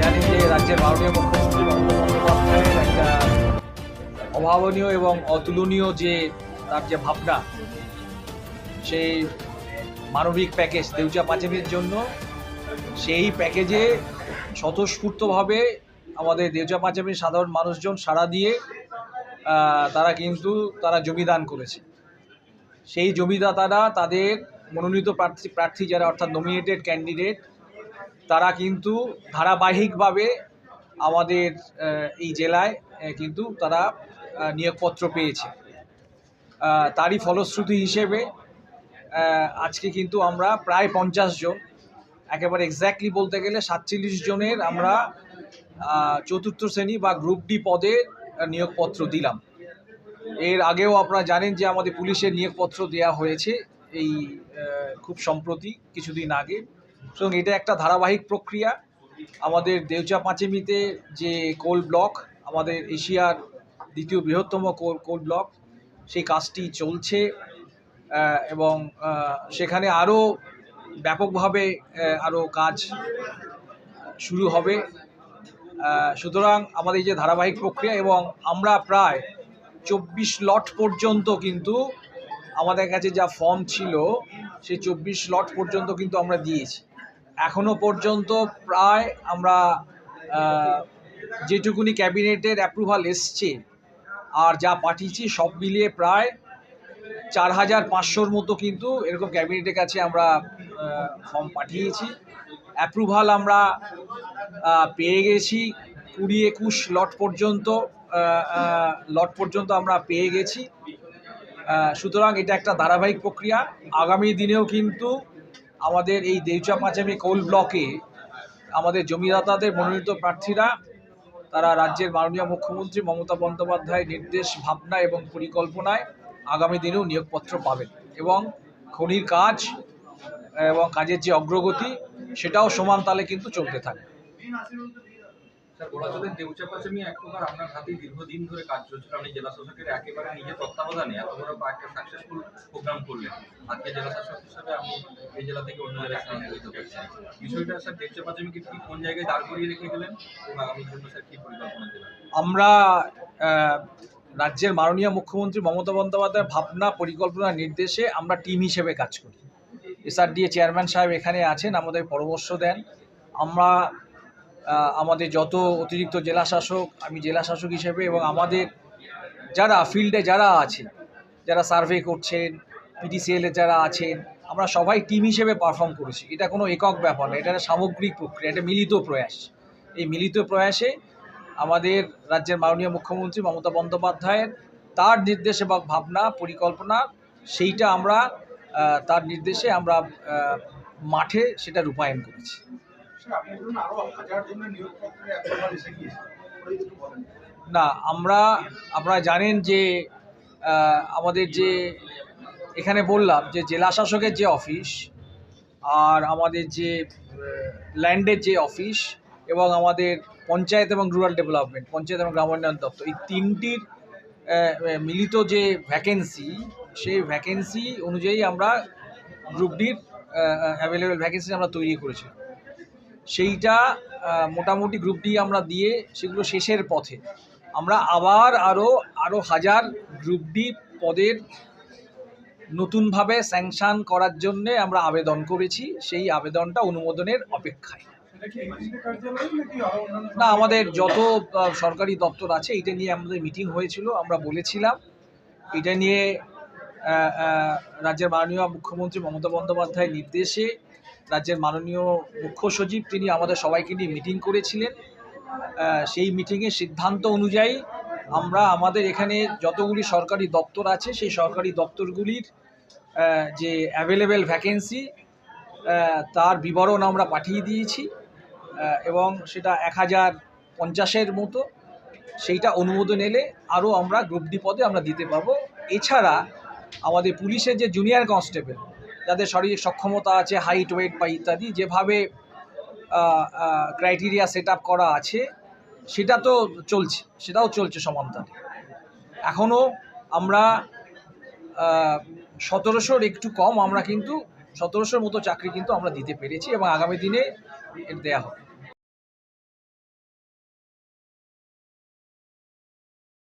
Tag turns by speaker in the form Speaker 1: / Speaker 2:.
Speaker 1: জানেন যে রাজ্যের মাননীয় মুখ্যমন্ত্রী মমতা একটা অভাবনীয় এবং অতুলনীয় যে তার যে ভাবনা, সেই মানবিক প্যাকেজ দেউচা পাঁচেমির জন্য, সেই প্যাকেজে স্বতঃস্ফূর্তভাবে আমাদের দেউচা পাঁচেমির সাধারণ মানুষজন সাড়া দিয়ে তারা কিন্তু তারা জমিদান করেছে। সেই জমিদাতারা তাদের মনোনীত প্রার্থী প্রার্থী যারা, অর্থাৎ নমিনেটেড ক্যান্ডিডেট তারা কিন্তু ধারাবাহিকভাবে আমাদের এই জেলায় কিন্তু তারা নিয়োগপত্র পেয়েছে। তারই ফলশ্রুতি হিসেবে আজকে কিন্তু আমরা প্রায় পঞ্চাশ জন, একেবারে এক্স্যাক্টলি বলতে গেলে সাতচল্লিশ জনের আমরা চতুর্থ শ্রেণি বা গ্রুপ ডি পদের নিয়োগপত্র দিলাম। এর আগেও আপনারা জানেন যে আমাদের পুলিশের নিয়োগপত্র দেওয়া হয়েছে এই খুব সম্প্রতি, কিছুদিন আগে। সুতরাং এটা একটা ধারাবাহিক প্রক্রিয়া। আমাদের দেউচা পাঁচেমিতে যে কোল ব্লক, আমাদের এশিয়ার দ্বিতীয় বৃহত্তম কোল কোল ব্লক, সেই কাজটি চলছে এবং সেখানে আরও ব্যাপকভাবে আরও কাজ শুরু হবে। সুতরাং আমাদের যে ধারাবাহিক প্রক্রিয়া এবং আমরা প্রায় চব্বিশ লট পর্যন্ত কিন্তু আমাদের কাছে যা ফর্ম ছিল সেই চব্বিশ লট পর্যন্ত কিন্তু আমরা দিয়েছি। এখনও পর্যন্ত প্রায় আমরা যেটুকুনি ক্যাবিনেটের অ্যাপ্রুভাল এসছে আর যা পাঠিয়েছি সব মিলিয়ে প্রায় চার হাজার পাঁচশোর মতো কিন্তু এরকম ক্যাবিনেটের কাছে আমরা ফর্ম পাঠিয়েছি। অ্যাপ্রুভাল আমরা পেয়ে গেছি কুড়ি একুশ লট পর্যন্ত লট পর্যন্ত আমরা পেয়ে গেছি। সুতরাং এটা একটা ধারাবাহিক প্রক্রিয়া। আগামী দিনেও কিন্তু আমাদের এই দেউচা পাঁচামি কোল ব্লকে আমাদের জমিদাতাদের মনোনীত প্রার্থীরা, তারা রাজ্যের মাননীয় মুখ্যমন্ত্রী মমতা বন্দ্যোপাধ্যায়ের নির্দেশ, ভাবনা এবং পরিকল্পনায় আগামী দিনেও নিয়োগপত্র পাবেন এবং খনির কাজ এবং কাজের যে অগ্রগতি, সেটাও সমান তালে কিন্তু চলতে থাকে
Speaker 2: স্যার পাচামি এক প্রকার আপনার হাতে দীর্ঘদিন ধরে কাজ চলছিল। আপনি জেলা শাসকের একেবারে নিজের তত্ত্বাবধানে এত বড় একটা সাকসেসফুল প্রোগ্রাম করলেন। আজকে জেলা শাসক হিসাবে এই জেলা থেকে অন্য জেলায় স্থানান্তরিত বিষয়টা, স্যার পাচামিকে কি কোন জায়গায় দাঁড় করিয়ে রেখে গেলেন এবং জন্য, স্যার পরিকল্পনা দিলেন?
Speaker 1: আমরা রাজ্যের মাননীয় মুখ্যমন্ত্রী মমতা বন্দ্যোপাধ্যায়ের ভাবনা, পরিকল্পনা, নির্দেশে আমরা টিম হিসেবে কাজ করি। এসআরডিএ চেয়ারম্যান সাহেব এখানে আছেন, আমাদের পরামর্শ দেন। আমরা আমাদের যত অতিরিক্ত জেলা শাসক আমি জেলা শাসক হিসেবে এবং আমাদের যারা ফিল্ডে যারা আছে, যারা সার্ভে করছেন পিটিসিএলে যারা আছেন, আমরা সবাই টিম হিসেবে পারফর্ম করেছি। এটা কোনো একক ব্যাপার না, এটা একটা সামগ্রিক প্রক্রিয়া, এটা মিলিত প্রয়াস। এই মিলিত প্রয়াসে আমাদের রাজ্যের মাননীয় মুখ্যমন্ত্রী মমতা বন্দ্যোপাধ্যায়ের তার নির্দেশে বা ভাবনা, পরিকল্পনা, সেইটা আমরা তার নির্দেশে আমরা মাঠে সেটা রূপায়ণ করেছি। না। আমরা, আপনারা জানেন যে আমাদের যে, এখানে বললাম যে জেলা শাসকের যে অফিস আর আমাদের যে ল্যান্ডের যে অফিস এবং আমাদের পঞ্চায়েত এবং রুরাল ডেভেলপমেন্ট, পঞ্চায়েত এবং গ্রামোন্নয়ন দপ্তর, এই তিনটির মিলিত যে ভ্যাকেন্সি সেই ভ্যাকেন্সি অনুযায়ী আমরা গ্রুপ ডির অ্যাভেলেবেল ভ্যাকেন্সি আমরা তৈরি করেছিলাম। সেইটা মোটামুটি গ্রুপ ডি আমরা দিয়ে সেগুলো শেষের পথে। আমরা আবার আরও আরও হাজার গ্রুপ ডি পদের নতুনভাবে স্যাংশন করার জন্যে আমরা আবেদন করেছি। সেই আবেদনটা অনুমোদনের অপেক্ষায়। না আমাদের যত সরকারি দপ্তর আছে এটা নিয়ে আমাদের মিটিং হয়েছিল আমরা বলেছিলাম। এটা নিয়ে রাজ্যের মাননীয় মুখ্যমন্ত্রী মমতা বন্দ্যোপাধ্যায়ের নির্দেশে রাজ্যের মাননীয় মুখ্য সচিব, তিনি আমাদের সবাইকে নিয়ে মিটিং করেছিলেন। সেই মিটিংয়ের সিদ্ধান্ত অনুযায়ী আমরা আমাদের এখানে যতগুলি সরকারি দপ্তর আছে, সেই সরকারি দপ্তরগুলির যে অ্যাভেলেবেল ভ্যাকেন্সি তার বিবরণ আমরা পাঠিয়ে দিয়েছি এবং সেটা এক হাজার পঞ্চাশের মতো। সেইটা অনুমোদন এলে আরও আমরা গ্রুপ ডি পদে আমরা দিতে পারব। এছাড়া আমাদের পুলিশের যে জুনিয়র কনস্টেবল যাদের শারীরিক সক্ষমতা আছে হাইট ওয়েট বা ইত্যাদি, যেভাবে ক্রাইটেরিয়া সেট করা আছে, সেটা তো চলছে, সেটাও চলছে সমান্তালে এখনও আমরা সতেরোশোর একটু কম, আমরা কিন্তু সতেরোশোর মতো চাকরি কিন্তু আমরা দিতে পেরেছি এবং আগামী দিনে এর দেওয়া হবে।